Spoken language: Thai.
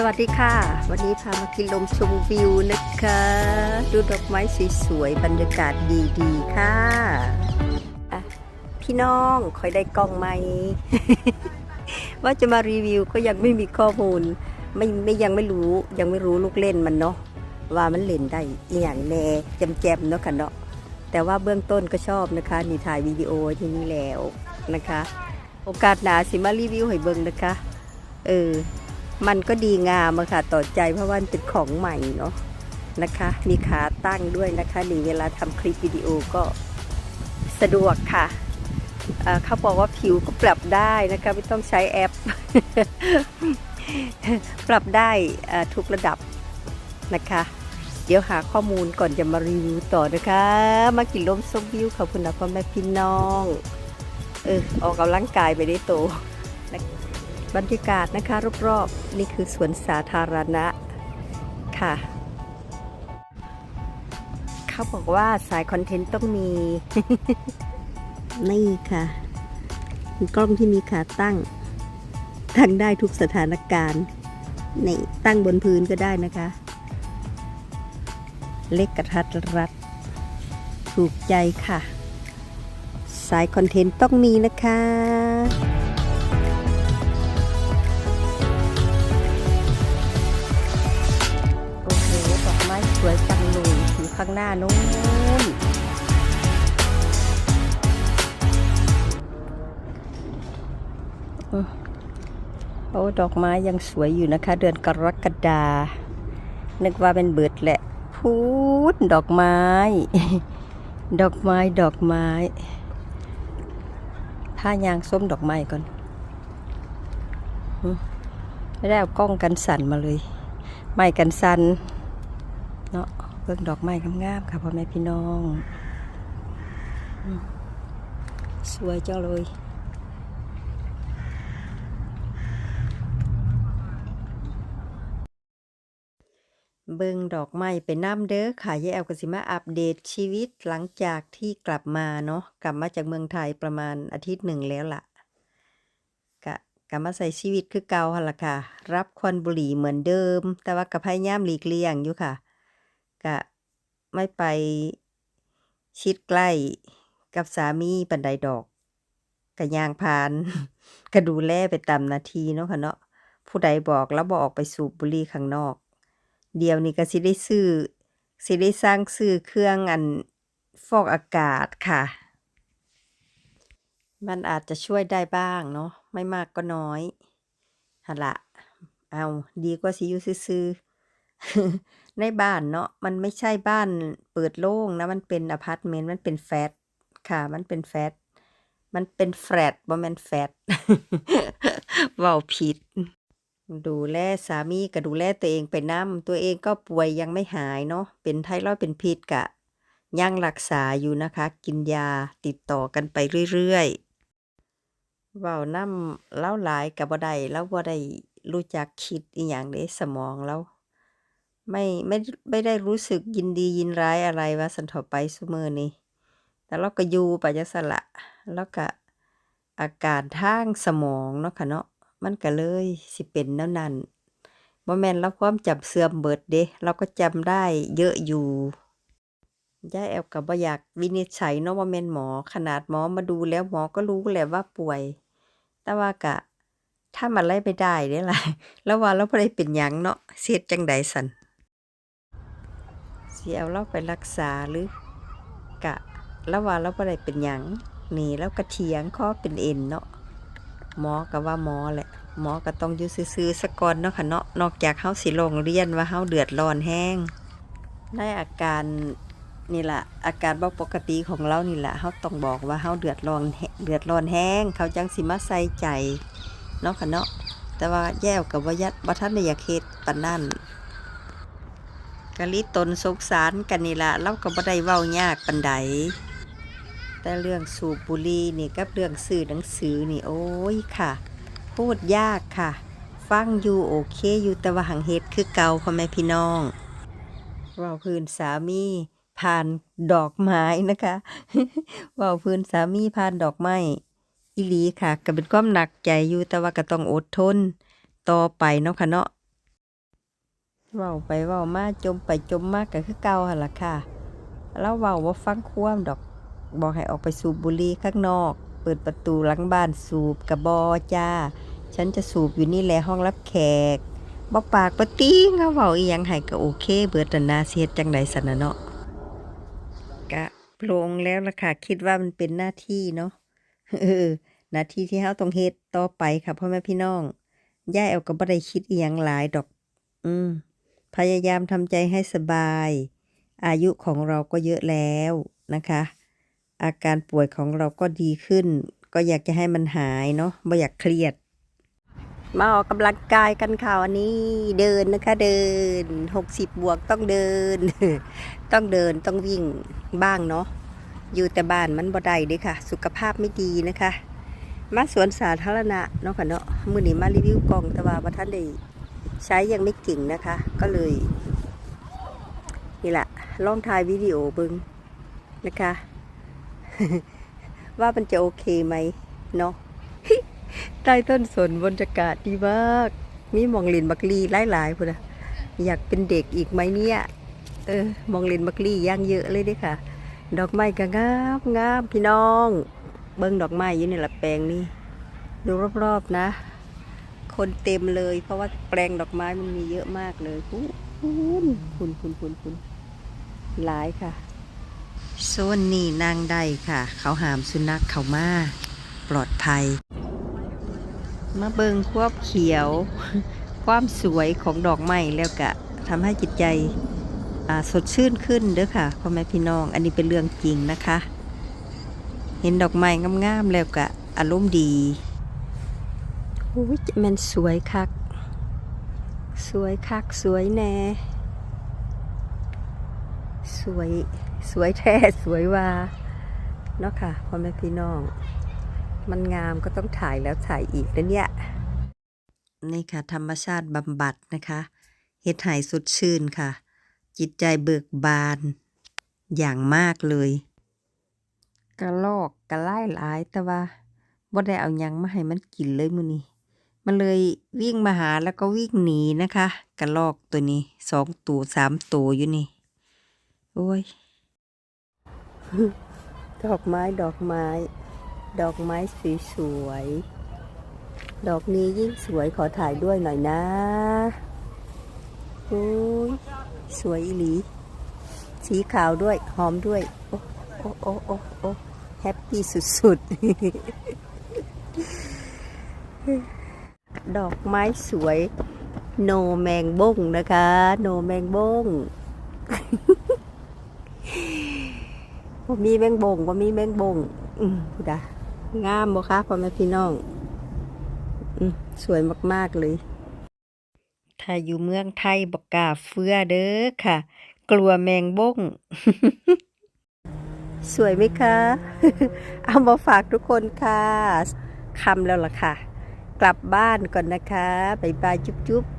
สวัสดีค่ะ วันนี้พามากินลมชมวิวนะคะ ดูดอกไม้สวยๆ บรรยากาศดีๆ ค่ะอะพี่น้องคอยได้กล้องไหม ว่าจะมารีวิวก็ยังไม่มีข้อมูล ไม่ไม่ยังไม่รู้ยังไม่รู้ลูกเล่นมันเนาะว่ามันเล่นได้อหย่างแน่แจมเนาะค่ะเนาะแต่ว่าเบื้องต้นก็ชอบนะคะนี่ถ่ายวิดีโอที่นี่แล้วนะคะ โอกาสหนาสิมารีวิวให้เบิ่งนะคะ เออ มันก็ดีงามอะค่ะต่อใจเพราะว่าเป็นของใหม่เนาะนะคะ มีขาตั้งด้วยนะคะนี่เวลาทำคลิปวิดีโอก็สะดวกค่ะเขาบอกว่าผิวก็ปรับได้นะคะไม่ต้องใช้แอป ปรับได้ทุกระดับนะคะ เดี๋ยวหาข้อมูลก่อนจะมารีวิวต่อนะคะ มากินลมส้มวิวขอบคุณนะพ่อแม่พี่น้อง เออออกกำลังกายไปได้โต บรรยากาศนะคะรอบๆ นี่คือสวนสาธารณะค่ะ เขาบอกว่าสายคอนเทนต์ต้องมี นี่ค่ะมีกล้องที่มีขาตั้ง ตั้งได้ทุกสถานการณ์นี่ตั้งบนพื้นก็ได้นะคะ เล็กกระทัดรัด ถูกใจค่ะ สายคอนเทนต์ต้องมีนะคะ ข้างหน้านู้นอืมโอ้ดอกไม้ยังสวยอยู่นะคะ เดือนกรกฎานึกว่าเป็นเบิดแหละพูดดอกไม้ ดอกไม้ดอกไม้ผ้ายางส้มดอกไม้ก่อนไม่ได้เอากล้องกันสั่นมาเลย ไม้กันสันเนาะ บิ่งดอกไม้งามๆค่ะพ่อแม่พี่น้อง สวยจังเลยเบิ่งดอกไม้ไปน้ำเด้อค่ะยายแอลกสิมาอัปเดตชีวิตหลังจากที่กลับมาเนาะกลับมาจากเมืองไทยประมาณอาทิตย์หนึ่งแล้วล่ะกะกลับมาใส่ชีวิตคือเก่าหั่นล่ะค่ะ รับควันบุหรี่เหมือนเดิม แต่ว่าก็พยายามหลีกเลี่ยงอยู่ค่ะ กะไม่ไปชิดใกล้กับสามีปานใดดอกก็ย่างผ่านก็ดูแลไปตามนาทีเนาะค่ะเนาะผู้ใดบอกแล้วบ่ออกไปสูบบุหรี่ข้างนอก เดี๋ยวนี้ก็สิได้ซื้อสิได้สร้างซื้อเครื่องอันฟอกอากาศค่ะ มันอาจจะช่วยได้บ้างเนาะไม่มากก็น้อยหั่นละเอาดีกว่าสิอยู่ซื่อๆ ในบ้านเนาะมันไม่ใช่บ้านเปิดโล่งนะ มันเป็นอพาร์ตเมนต์มันเป็นแฟลตค่ะ มันเป็นแฟลตมันเป็นแฟลตบ่แม่นแฟลตเว้าผิด ดูแลสามีก็ดูแลตัวเองไปน้ำตัวเองก็ป่วยยังไม่หายเนาะเป็นไทรอยด์เป็นพิษก็ยังรักษาอยู่นะคะ กินยาติดต่อกันไปเรื่อยๆเว้าน้ำเลาหลายก็บ่ได้เลาบ่ได้รู้จักคิดอิหยังเดะสมองเลา ไม่ไม่ไม่ได้รู้สึกยินดียินร้ายอะไรว่าซั่นถาะไปซุมือนี้แต่เราก็อยู่ไปจังซั้นละแล้วก็อาการทางสมองเนาะค่ะเนาะมันก็เลยสิเป็นแนวนั้นบ่แม่นเราความจำเสื่อมเบิดเดะเราก็จำได้เยอะอยู่ยายแอลก็บ่อยากวินิจฉัยเนาะว่าแม่นหมอ ขนาดหมอมาดูแล้วหมอก็รู้แหละว่าป่วย แต่ว่าก็ทำอะไรไม่ได้เดะล่ะเราว่าเราบ่ได้เป็นหยังเนาะสิเฮ็ดจังใดซั้น สิเอาเราไปรักษาหรือก็เราว่าเราบ่ได้เป็นหยังนี่เราก็เถียงคอเป็นเอ็นเนาะหมอก็ว่าหมอแหละหมอก็ต้องอยู่ซื่อๆซะกอนเนาะค่ะเนาะนอกจากเฮาสิร้องเรียนว่าเฮาเดือดร้อนแฮงในอาการนี่แหละอาการบ่ปกติของเรานี่แหละเฮาต้องบอกว่าเฮาเดือดร้อนแฮเดือดร้อนแฮงเขาจังสิมาใส่ใจเนาะค่ะเนาะแต่ว่าแย้วก็บ่ยัดบ่ทันได้อยาเฮ็ดปานนั้น ก็ลิตนสงสารกันนี่ละเราก็บ่ได้เว้ายากปานใดแต่เรื่องสูบบุหรี่นี่กับเรื่องซื้อหนังสือนี่โอ้ยค่ะ พูดยากค่ะ ฟังอยู่โอเคอยู่แต่ว่าหังเฮ็ดคือเก่าพ่อแม่พี่น้องเว้าพื้นสามีผ่านดอกไม้นะคะเว้าพื้นสามีผ่านดอกไม้อีหลีค่ะก็เป็นความหนักใจอยู่แต่ว่าก็ต้องอดทน ต่อไปเนาะค่ะเนาะ เว้าไปเว้ามาจมไปจมมากก็คือเก่าหั่นล่ะค่ะ แล้วเว้าบ่าฟังความดอกบอกให้ออกไปสูบบุหรี่ข้างนอก เปิดประตูหลังบ้านสูบกระบอจ้า ฉันจะสูบอยู่นี่แหละห้องรับแขกบ่ปากบ่ติ้งเขาเว้าอีหยังให้ก็โอเค เบิดนั่นนาเสียจังไดสันนะเนาะกะลงแล้วล่ะค่ะ คิดว่ามันเป็นหน้าที่เนาะเออหน้าที่ที่เฮาต้องเฮ็ดต่อไปค่ะพ่อแม่พี่น้องย่าแอวก็บ่ได้คิดอีหยังหลายดอก อืม พยายามทำใจให้สบาย อายุของเราก็เยอะแล้วนะคะ อาการป่วยของเราก็ดีขึ้น ก็อยากจะให้มันหายเนาะไม่อยากเครียด มาออกกำลังกายกันค่ะวันนี้เดินนะคะเดินหกสิบบวกต้องเดิน ต้องเดินต้องวิ่งบ้างเนาะอยู่แต่บ้านมันบ่ได้ด้ค่ะ สุขภาพไม่ดีนะคะ มาสวนสาธารณะเนาะค่ะเนาะมื้อนี้มารีวิวกล่องแต่ว่าบ่ทันได้ ใช้ยังไม่เก่งนะคะ ก็เลย นี่แหละลองถ่ายวิดีโอเบิงนะคะ ว่ามันจะโอเคไหมเนาะใต้ต้นสนบรรยากาศดีมาก มีมองลินบักลีหลายๆพุ่นนะอยากเป็นเด็กอีกไหมเนี่ย เออ มองลินบักลีย่างเยอะเลยด้ค่ะ ดอกไม้ก็งามงามพี่น้อง เบิ้งดอกไม้อยู่ในละแปลงนี่ดูรอบๆนะ คนเต็มเลย เพราะว่าแปลงดอกไม้มันมีเยอะมากเลยคุณคุณคุณคุณคุณหลายค่ะโซนนี่นางได้ค่ะ เขาหามสุนัขเขามาปลอดภัย มาเบิงควบเขียว ความสวยของดอกไม้แล้วก็ทำให้จิตใจสดชื่นขึ้นเด้อค่ะพ่อแม่พี่น้อง อันนี้เป็นเรื่องจริงนะคะ เห็นดอกไม้งามๆแล้วก็อารมณ์ดี โอ้ยมันสวยคัก สวยคักสวยแน่ สวยสวยแท้สวยว่าเนาะค่ะพ่อแม่พี่น้อง มันงามก็ต้องถ่ายแล้วถ่ายอีกนะเนี่ย นี่ค่ะ ธรรมชาติบำบัดนะคะเฮ็ดหายสดชื่นค่ะ จิตใจเบิกบานอย่างมากเลย กระลอกกระไล่หลายแต่ว่าบ่ได้เอายังมาให้มันกินเลยมือนี้ มันเลยวิ่งมาหาแล้วก็วิ่งหนีนะคะ กระลอกตัวนี้สองตัวสามตัวอยู่นี่ โอ้ย ดอกไม้ดอกไม้ ดอกไม้สสวยๆดอกนี้ยิ่งสวยขอถ่ายด้วยหน่อยนะโอ้ยสวยอีหลี สีขาวด้วย หอมด้วย โอ้โอ้โอ้โอ้โอ้แฮปปี้สุดๆ ดอกไม้สวยโนแมงบงนะคะ โนแมงบงบ่มีแมงบงบ่มีแมงบง อืมพูดอะงามบ่คะพ่อแม่พี่น้อง อืมสวยมาก ๆ เลย ถ้าอยู่เมืองไทยบอกล้าเฟือเด้อค่ะ กลัวแมงบงสวยไหมคะ เอามาฝากทุกคนค่ะคำแล้วล่ะค่ะ กลับบ้านก่อนนะคะบ๊ายบายจุ๊บๆ